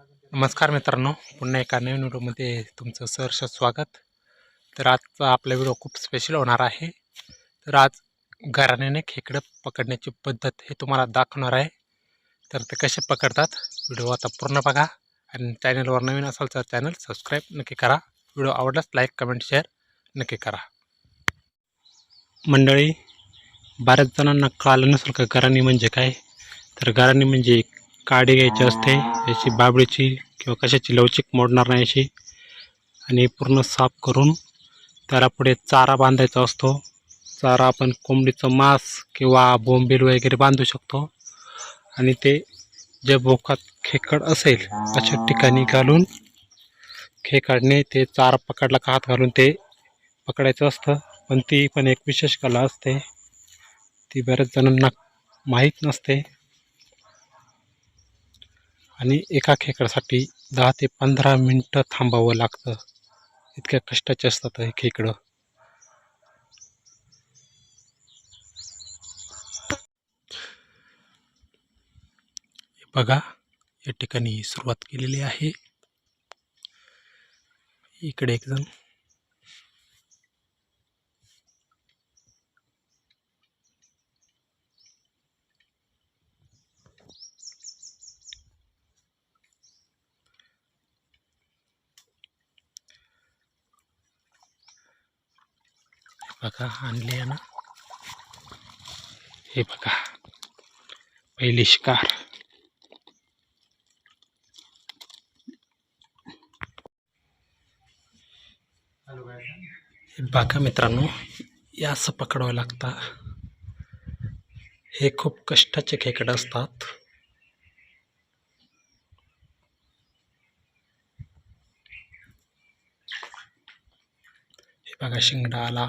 नमस्कार मित्रांनो पुन्हा एका नवीन व्हिडिओमध्ये तुमचं सहर्ष स्वागत. तर आजचा आपला व्हिडिओ खूप स्पेशल होणार आहे. तर आज घराण्याने खेकडं पकडण्याची पद्धत हे तुम्हाला दाखवणार आहे. तर ते कसे पकडतात व्हिडिओ आता पूर्ण बघा. आणि चॅनलवर नवीन असाल तर चॅनल सबस्क्राईब नक्की करा. व्हिडिओ आवडल्यास लाईक कमेंट शेअर नक्की करा. मंडळी बऱ्याच जणांना कळालं नसेल का घराणी म्हणजे काय? तर घराणी म्हणजे काडी घ्यायची असते याची बाबडीची किंवा कशाची लवचिक मोडणार नाही अशी. आणि पूर्ण साफ करून त्याला पुढे चारा बांधायचा असतो. चारा आपण कोंबडीचं मांस किंवा बोंबील वगैरे बांधू शकतो. आणि ते जे बोकात खेकड असेल अशा ठिकाणी घालून खेकडने ते चारा पकडला का हात घालून ते पकडायचं असतं. पण ती पण एक विशेष कला असते. ती बऱ्याच जणांना माहीत नसते. आणि एका खेकडासाठी दहा ते पंधरा मिनटं थांबावं लागतं. इतक्या कष्टाचे असतात हे खेकडं. हे बघा या ठिकाणी सुरुवात केलेली आहे. इकडे एक जण. बघा आणले आहे ना. हे बघा पहिली शिकार. बघा मित्रांनो या असं पकडावं लागतं. हे खूप कष्टाचे खेकडे असतात. हे बघा शिंगडा आला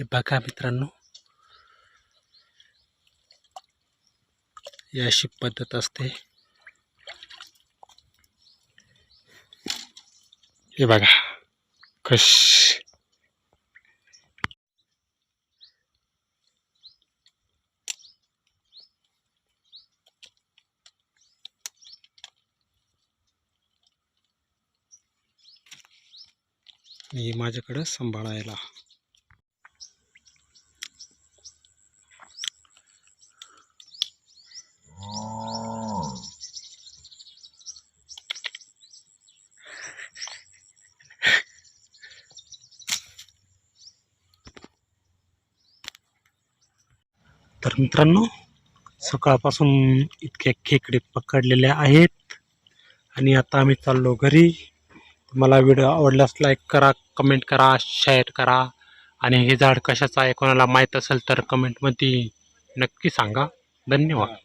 हे बघा मित्रांनो. ही अशी पद्धत असते. हे बघा. कश. मी माझ्याकडं सांभाळायला. तर मित्रांनो सकाळपासून इतके खेकडे पकडलेले आहेत. आणि आता आम्ही चाललो घरी. मला व्हिडिओ आवडल्यास लाईक करा कमेंट करा शेअर करा. आणि हे झाड कशाचं आहे कोणाला माहीत असेल तर कमेंटमध्ये नक्की सांगा. धन्यवाद.